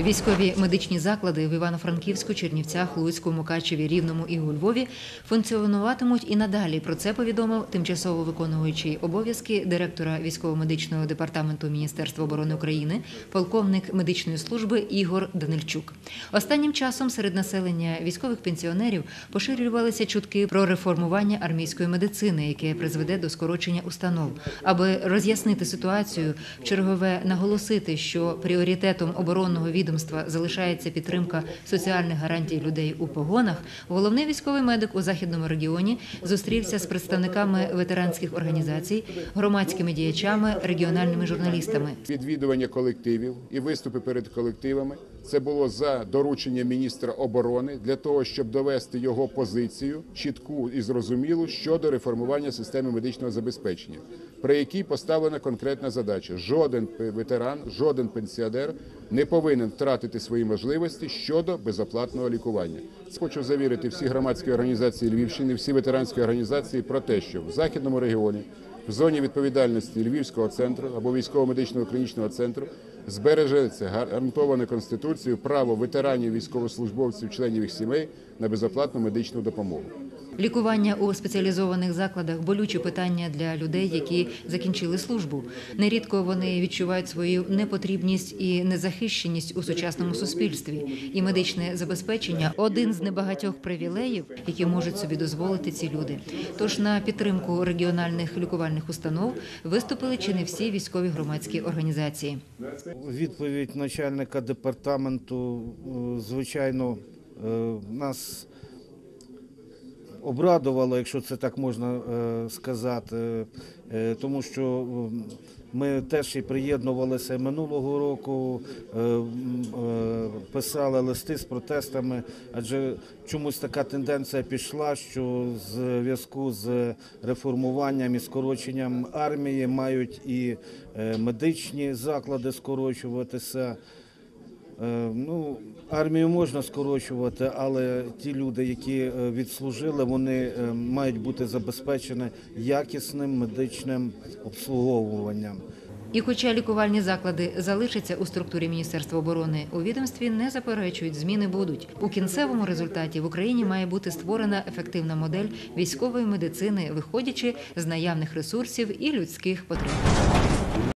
Військові медичні заклади в Івано-Франківську, Чернівцях, Луцьку, Мукачеві, Рівному і у Львові функціонуватимуть і надалі. Про це повідомив тимчасово виконуючий обов'язки директора військово-медичного департаменту Міністерства оборони України, полковник медичної служби Ігор Данильчук. Останнім часом серед населення військових пенсіонерів поширювалися чутки про реформування армійської медицини, яке призведе до скорочення установ. Аби роз'яснити ситуацію, чергове наголосити, що пріоритетом оборонного відомства залишається підтримка соціальних гарантій людей у погонах. Головний військовий медик у західному регіоні зустрівся з представниками ветеранських організацій, громадськими діячами, регіональними журналістами. Відвідування колективів і виступи перед колективами це було за дорученням міністра оборони для того, щоб довести його позицію чітку і зрозумілу щодо реформування системи медичного забезпечення, при якій поставлена конкретна задача: жоден ветеран, жоден пенсіонер не повинен втратити свої можливості щодо безоплатного лікування. Хочу завірити всі громадські організації Львівщини, всі ветеранські організації про те, що в західному регіоні в зоні відповідальності Львівського центру або військово-медичного клінічного центру збережеться гарантоване Конституцією право ветеранів, військовослужбовців, членів їх сімей на безоплатну медичну допомогу. Лікування у спеціалізованих закладах болюче питання для людей, які закінчили службу. Нерідко вони відчувають свою непотрібність і незахищеність у сучасному суспільстві. І медичне забезпечення один з небагатьох привілеїв, які можуть собі дозволити ці люди. Тож на підтримку регіональних лікувальних установ виступили чи не всі військові громадські організації. Відповідь начальника департаменту, е, звичайно, е, нас обрадувало, якщо це так можна е, сказати, е, тому що ми теж і приєднувалися минулого року, е, писали листи з протестами, адже чомусь така тенденція пішла, що в зв'язку з реформуванням і скороченням армії мають і медичні заклади скорочуватися. Е, Ну, армію можна скорочувати, але ті люди, які е, відслужили, вони е, мають бути забезпечені якісним медичним обслуговуванням. І хоча лікувальні заклади залишаться у структурі Міністерства оборони, у відомстві не заперечують, зміни будуть. У кінцевому результаті в Україні має бути створена ефективна модель військової медицини, виходячи з наявних ресурсів і людських потреб.